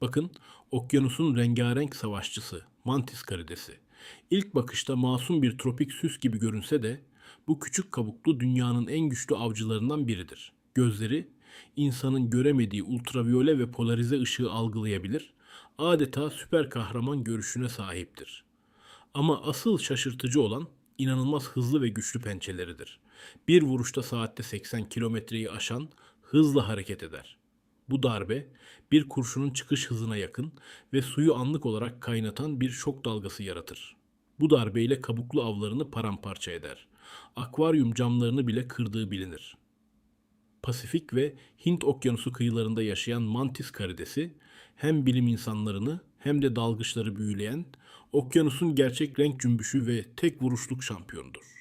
Bakın okyanusun rengarenk savaşçısı mantis karidesi. İlk bakışta masum bir tropik süs gibi görünse de bu küçük kabuklu dünyanın en güçlü avcılarından biridir. Gözleri insanın göremediği ultraviyole ve polarize ışığı algılayabilir, adeta süper kahraman görüşüne sahiptir. Ama asıl şaşırtıcı olan inanılmaz hızlı ve güçlü pençeleridir. Bir vuruşta saatte 80 kilometreyi aşan hızla hareket eder. Bu darbe bir kurşunun çıkış hızına yakın ve suyu anlık olarak kaynatan bir şok dalgası yaratır. Bu darbeyle kabuklu avlarını paramparça eder. Akvaryum camlarını bile kırdığı bilinir. Pasifik ve Hint Okyanusu kıyılarında yaşayan mantis karidesi hem bilim insanlarını hem de dalgıçları büyüleyen okyanusun gerçek renk cümbüşü ve tek vuruşluk şampiyonudur.